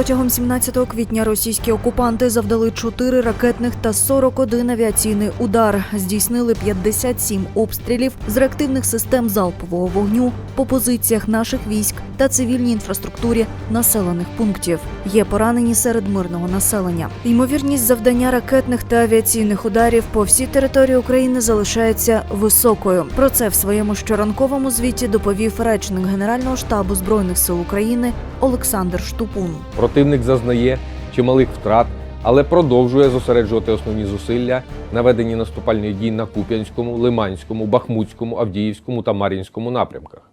Протягом 17 квітня російські окупанти завдали 4 ракетних та 41 авіаційний удар. Здійснили 57 обстрілів з реактивних систем залпового вогню по позиціях наших військ та цивільній інфраструктурі населених пунктів. Є поранені серед мирного населення. Ймовірність завдання ракетних та авіаційних ударів по всій території України залишається високою. Про це в своєму щоранковому звіті доповів речник Генерального штабу збройних сил України Олександр Штупун. Противник зазнає чималих втрат, але продовжує зосереджувати основні зусилля на веденні наступальних дій на Куп'янському, Лиманському, Бахмутському, Авдіївському та Мар'їнському напрямках.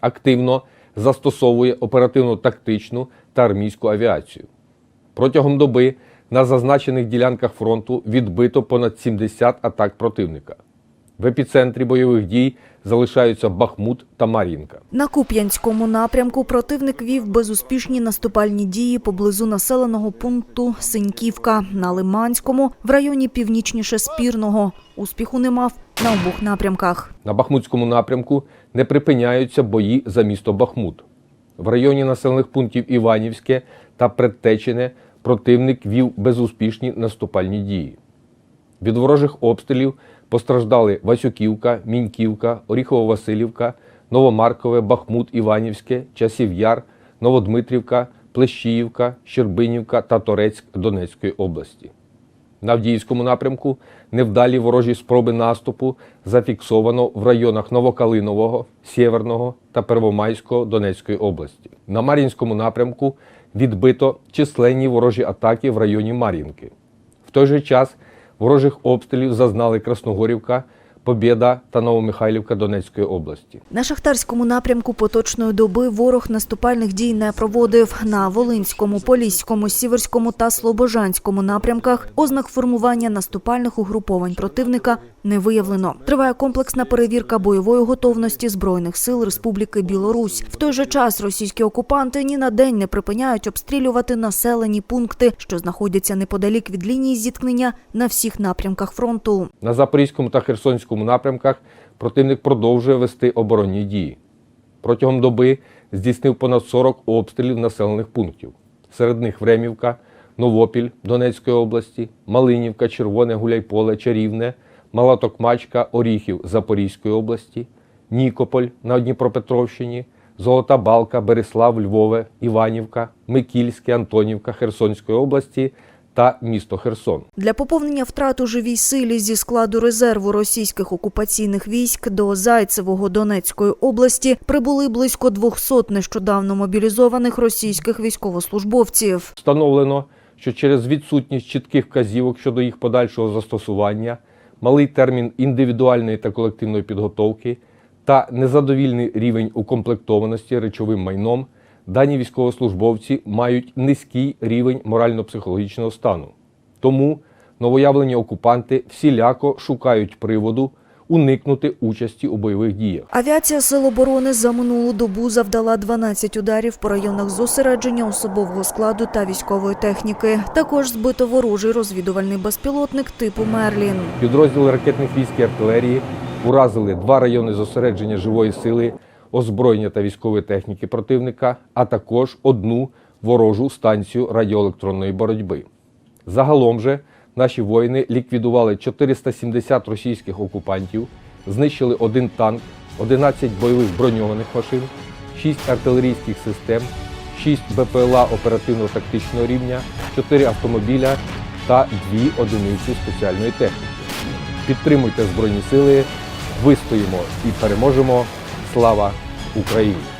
Активно застосовує оперативно-тактичну та армійську авіацію. Протягом доби на зазначених ділянках фронту відбито понад 70 атак противника. В епіцентрі бойових дій залишаються Бахмут та Мар'їнка. На Куп'янському напрямку противник вів безуспішні наступальні дії поблизу населеного пункту Синьківка. На Лиманському в районі північніше Спірного. Успіху не мав на обох напрямках. На Бахмутському напрямку не припиняються бої за місто Бахмут. В районі населених пунктів Іванівське та Предтечене противник вів безуспішні наступальні дії. Від ворожих обстрілів постраждали Васюківка, Міньківка, Оріхово-Василівка, Новомаркове, Бахмут, Іванівське, Часів Яр, Новодмитрівка, Плещіївка, Щербинівка та Торецьк Донецької області. На Авдіївському напрямку невдалі ворожі спроби наступу зафіксовано в районах Новокалинового, Сєверного та Первомайського Донецької області. На Мар'їнському напрямку відбито численні ворожі атаки в районі Мар'їнки. В той же час ворожих обстрілів зазнали Красногорівка, Побєда та Новомихайлівка Донецької області. На шахтарському напрямку поточної доби ворог наступальних дій не проводив. На Волинському, Поліському, Сіверському та Слобожанському напрямках ознак формування наступальних угруповань противника не виявлено. Триває комплексна перевірка бойової готовності збройних сил Республіки Білорусь. В той же час російські окупанти ні на день не припиняють обстрілювати населені пункти, що знаходяться неподалік від лінії зіткнення на всіх напрямках фронту. На Запорізькому та Херсонському напрямках противник продовжує вести оборонні дії. Протягом доби здійснив понад 40 обстрілів населених пунктів. Серед них Времівка, Новопіль Донецької області, Малинівка, Червоне, Гуляйполе, Чарівне, Мала Токмачка, Оріхів Запорізької області, Нікополь на Дніпропетровщині, Золота Балка, Береслав, Львове, Іванівка, Микільське, Антонівка Херсонської області та місто Херсон. Для поповнення втрат у живій силі зі складу резерву російських окупаційних військ до Зайцевого Донецької області прибули близько 200 нещодавно мобілізованих російських військовослужбовців. Встановлено, що через відсутність чітких вказівок щодо їх подальшого застосування, малий термін індивідуальної та колективної підготовки та незадовільний рівень укомплектованості речовим майном, дані військовослужбовці мають низький рівень морально-психологічного стану. Тому новоявлені окупанти всіляко шукають приводу уникнути участі у бойових діях. Авіація Сил оборони за минулу добу завдала 12 ударів по районах зосередження особового складу та військової техніки. Також збито ворожий розвідувальний безпілотник типу Мерлін. Підрозділи ракетних військ і артилерії уразили два райони зосередження живої сили, озброєння та військової техніки противника, а також одну ворожу станцію радіоелектронної боротьби. Загалом же наші воїни ліквідували 470 російських окупантів, знищили один танк, 11 бойових броньованих машин, 6 артилерійських систем, 6 БПЛА оперативно-тактичного рівня, 4 автомобіля та 2 одиниці спеціальної техніки. Підтримуйте Збройні Сили, вистоїмо і переможемо. Слава Україні!